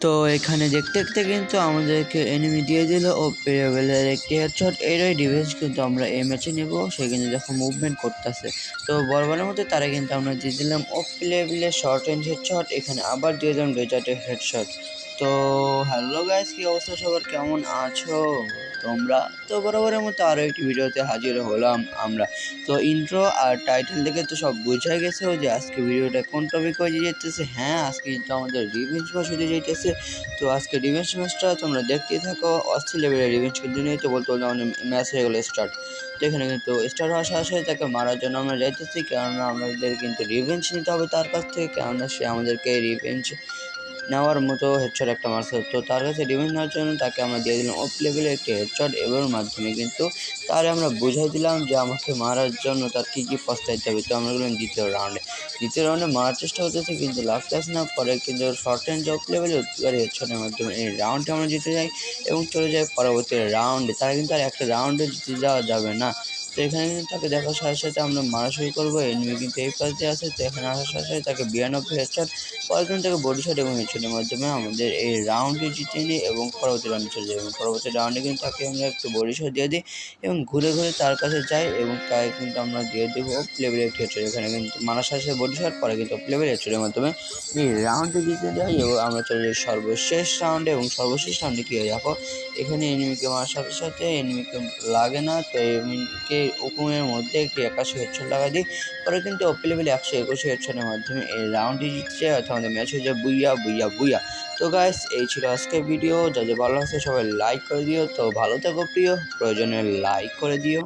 তো এখানে দেখতে দেখতে কিন্তু আমাদেরকে এনিমি দিয়ে দিল। ও লেভেলের একটি হেডশট এরই ডিভাইস কিন্তু আমরা এই ম্যাচে নেব। সে কিন্তু দেখো মুভমেন্ট করতেছে। তো বরবারের মধ্যে তারা কিন্তু আমরা দিয়ে দিলাম। ও প্লেবেলের শর্ট রেঞ্জ হেডশট এখানে আবার দিয়ে দিলাম ডেজার্টের হেডশট তো হ্যালো গাইস কি অবস্থা সবার? কেমন আছো? তোমরা তো বরাবরের মতো আরও একটি ভিডিওতে হাজির হলাম আমরা। তো ইন্ট্রো আর টাইটেল দেখে তো সব বোঝা গেছে যে আজকে ভিডিওটা কোন টপিক হয়ে যেতেছে হ্যাঁ আজকে কিন্তু আমাদের রিভেঞ্জ ম্যাচ হতে যেতেছে তো আজকে রিভেঞ্জ ম্যাচটা তোমরা দেখতেই থাকো। অস্থির লেভেলের রিভেঞ্জ কিন্তু নিয়ে তো বলতে বলতে আমাদের ম্যাচ হয়ে গেলো স্টার্ট তো এখানে কিন্তু স্টার্ট হওয়ার সাথে সাথে তাকে মারার জন্য আমরা যাইতেছি। কেননা আমাদের কিন্তু রিভেঞ্জ নিতে হবে তার কাছ থেকে। কেননা সে আমাদেরকে রিভেঞ্জ নেওয়ার মতো হেডশট একটা মারছে। তো তার কাছে রিভেঞ্জ নেওয়ার জন্য তাকে আমরা দিয়ে দিলাম অফ লেভেলের একটি হেডশট এবার মাধ্যমে কিন্তু তারে আমরা বুঝাই দিলাম যে আমাকে মারার জন্য তার কী কী পস্তাইতে হবে। তো আমরা গেলাম দ্বিতীয় রাউন্ডে দ্বিতীয় রাউন্ডে মারার চেষ্টা করতেছে কিন্তু লাস্ট লাগতেছে না। পরে কিন্তু শর্ট রেঞ্জ অফ লেভেলে অতিকারী হেডশটের মাধ্যমে এই রাউন্ডে আমরা জিতে যাই এবং চলে যাই পরবর্তী রাউন্ডে তারা কিন্তু আর একটা রাউন্ডে জিতে যাওয়া যাবে না। তো এখানে তাকে দেখার সাথে সাথে আমরা মারা শুরু করব এনিমি কিন্তু এই পাশ দিয়ে আসে, তো এখানে আসার সাথে সাথে তাকে বিরানব্বই হেডশট কিন্তু তাকে বডি শট এবং হেডশটের মাধ্যমে আমাদের এই রাউন্ডটি জিতে নিই এবং পরবর্তী রাউন্ডে চলে যাই এবং পরবর্তী রাউন্ডে কিন্তু তাকে আমরা একটু বডি শট দিয়ে দিই এবং ঘুরে ঘুরে তার কাছে যাই এবং তাকে কিন্তু আমরা দিয়ে দেবো প্লেবেল একটি হেডশট এখানে কিন্তু মারার সাথে বডি শট পরে কিন্তু প্লেবেল হেডশটের মাধ্যমে এই রাউন্ডটি জিতে যাই এবং আমরা চলে যাই সর্বশেষ রাউন্ডে এবং সর্বশেষ রাউন্ডে কী হয় দেখো, এখানে এনিমিকে মারার সাথে সাথে এনিমিকে লাগে না, তো এনিমিকে হুকুমের মধ্যে একটি একাশি হেডশট লাগা দিই পরে কিন্তু ওপি লেভেলে একশো একুশে হেডশটের মাধ্যমে এই রাউন্ডটি জিতছে, অর্থাৎ আমাদের ম্যাচ হয়ে যায় বুইয়া বুইয়া বুইয়া। তো গাইস এই ছিল আজকের ভিডিও যাদের ভালো লাগছে সবাই লাইক করে দিও। তো ভালো থাকো প্রিয়। প্রয়োজনে লাইক করে দিও।